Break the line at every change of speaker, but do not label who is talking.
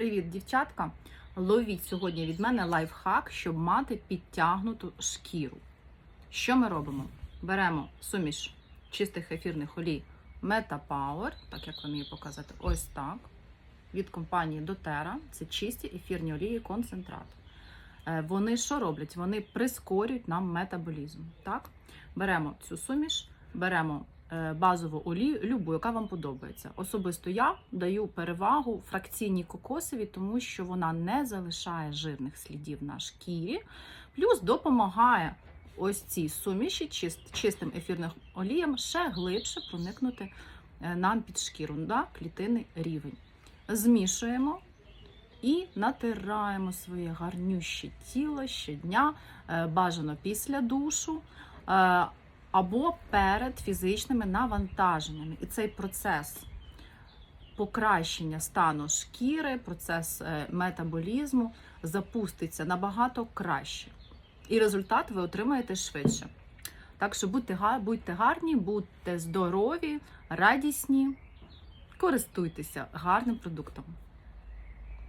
Привіт, дівчатка! Ловіть сьогодні від мене лайфхак, щоб мати підтягнуту шкіру. Що ми робимо? Беремо суміш чистих ефірних олій Meta Power, так як вам її показати, ось так. Від компанії doTERRA. Це чисті ефірні олії концентрат. Е, Вони що роблять? Вони прискорюють нам метаболізм. Так? Беремо цю суміш, беремо базову олію, любу, яка вам подобається. Особисто я даю перевагу фракційній кокосові, тому що вона не залишає жирних слідів на шкірі, плюс допомагає ось цій суміші чист, чистим ефірним оліям ще глибше проникнути е, нам під шкіру на клітинний рівень. Змішуємо і натираємо своє гарнюще тіло щодня, е, бажано після душу. Або перед фізичними навантаженнями. І цей процес покращення стану шкіри, процес е, метаболізму запуститься набагато краще. І результат ви отримаєте швидше. Так що будьте гарні, будьте здорові, радісні, користуйтеся гарним продуктом.